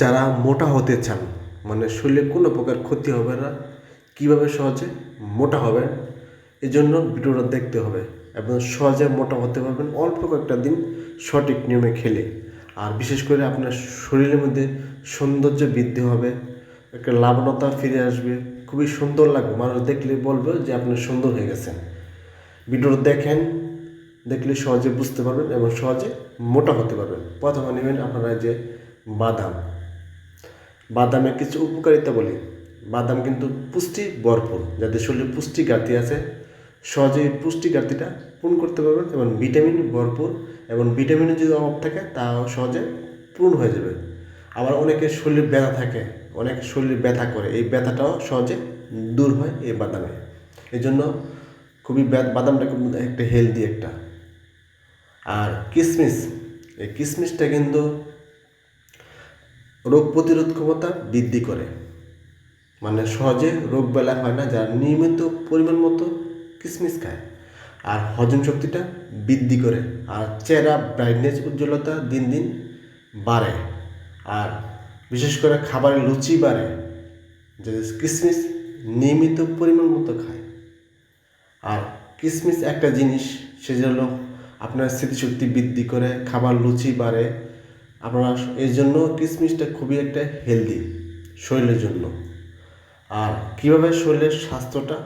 যারা মোটা হতে চান মানে শরীরে কোনো প্রকার ক্ষতি হবে না, কীভাবে সহজে মোটা হবেন এই জন্য ভিডিওটা দেখতে হবে এবং সহজে মোটা হতে পারবেন অল্প কয়েকটা দিন সঠিক নিয়মে খেলে। আর বিশেষ করে আপনার শরীরের মধ্যে সৌন্দর্য বৃদ্ধি হবে, একটা লাবণতা ফিরে আসবে, খুবই সুন্দর লাগবে। মানুষ দেখলে বলবে যে আপনি সুন্দর হয়ে গেছেন। ভিডিওটা দেখেন, দেখলে সহজে বুঝতে পারবেন এবং সহজে মোটা হতে পারবেন। প্রথমে নেবেন আপনারা যে বাদাম। বাদামের কিছু উপকারিতা বলি। বাদাম কিন্তু পুষ্টি ভরপুর। যাদের শরীরে পুষ্টি ঘাটতি আছে, সহজে এই পুষ্টি ঘাটতিটা পূরণ করতে পারবেন এবং ভিটামিন ভরপুর এবং ভিটামিনের যদি অভাব থাকে, তাও সহজে পূরণ হয়ে যাবে। আবার অনেকের শরীরে ব্যথা থাকে অনেক শরীরে ব্যথা করে, এই ব্যথাটাও সহজে দূর হয় এই বাদামে। এই জন্য খুবই বাদামটা খুব একটা হেলদি একটা। আর কিশমিশ এই কিশমিশটা কিন্তু রোগ প্রতিরোধ ক্ষমতা বৃদ্ধি করে। মানে সহজে রোগ বেলা হয় না, যারা নিয়মিত পরিমাণ মতো কিসমিস খায়। আর হজম শক্তিটা বৃদ্ধি করে, আর চেহারা ব্রাইটনেস উজ্জ্বলতা দিন দিন বাড়ে। আর বিশেষ করে খাবারের লুচি বাড়ে, যে কিসমিস নিয়মিত পরিমাণ মতো খায়। আর কিসমিস একটা জিনিস হলো আপনার স্মৃতিশক্তি বৃদ্ধি করে, খাবার লুচি বাড়ে আপনারা এই জন্য কিশমিশটা খুবই একটা হেলদি শরীরের জন্য। আর কীভাবে শরীরের স্বাস্থ্যটা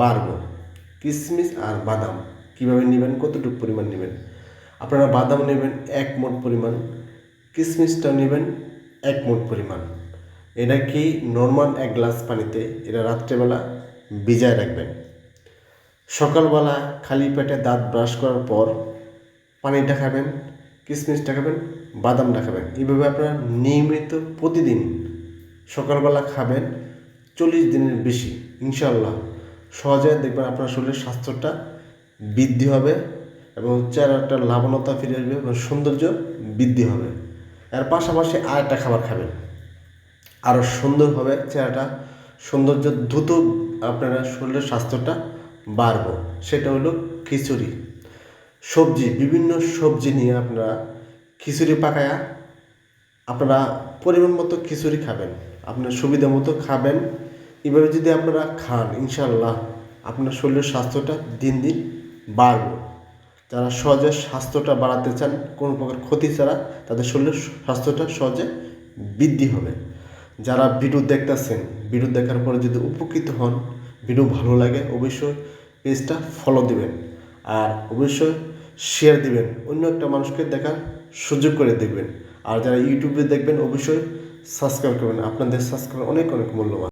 বাড়বো? কিশমিশ আর বাদাম কীভাবে নেবেন? কতটুকু পরিমাণ নেবেন? আপনারা বাদাম নেবেন এক মোট পরিমাণ কিশমিশটা নেবেন এক মোট পরিমাণ। এটা কি নর্মাল এক গ্লাস পানিতে এটা রাত্রেবেলা ভিজায় রাখবেন। সকালবেলা খালি পেটে দাঁত ব্রাশ করার পর পানিটা খাবেন কিশমিশটা খাবেন বাদামটা খাবেন। এইভাবে আপনারা নিয়মিত প্রতিদিন সকালবেলা খাবেন, চল্লিশ দিনের বেশি ইনশাল্লাহ সহজে দেখবেন আপনার শরীরের স্বাস্থ্যটা বৃদ্ধি হবে এবং চেহারাটা লাবণতা ফিরে আসবে এবং সৌন্দর্য বৃদ্ধি হবে। এর পাশাপাশি আর একটা খাবার খাবেন। আরও সুন্দর হবে চেহারাটা, সৌন্দর্য দ্রুত আপনারা শরীরের স্বাস্থ্যটা বাড়বো। সেটা হলো খিচুড়ি। সবজি, বিভিন্ন সবজি নিয়ে আপনারা খিচুড়ি পাকায়া আপনারা পরিমাণ মতো খিচুড়ি খাবেন। আপনার সুবিধা মতো খাবেন। এভাবে যদি আপনারা খান ইনশাল্লাহ আপনার শরীরের স্বাস্থ্যটা দিন দিন বাড়বে। যারা সহজে স্বাস্থ্যটা বাড়াতে চান, কোনো প্রকার ক্ষতি ছাড়া তাদের শরীরের স্বাস্থ্যটা সহজে বৃদ্ধি হবে। যারা ভিডিও দেখতেছেন, ভিডিও দেখার পরে যদি উপকৃত হন, ভিডিও ভালো লাগে, অবশ্যই পেজটা ফলো দিবেন। আর অবশ্যই শেয়ার দিবেন, অন্য একটা মানুষকে দেখার সুযোগ করে দেখবেন। আর যারা ইউটিউবে দেখবেন, অবশ্যই সাবস্ক্রাইব করবেন। আপনাদের সাবস্ক্রাইব অনেক অনেক মূল্যবান।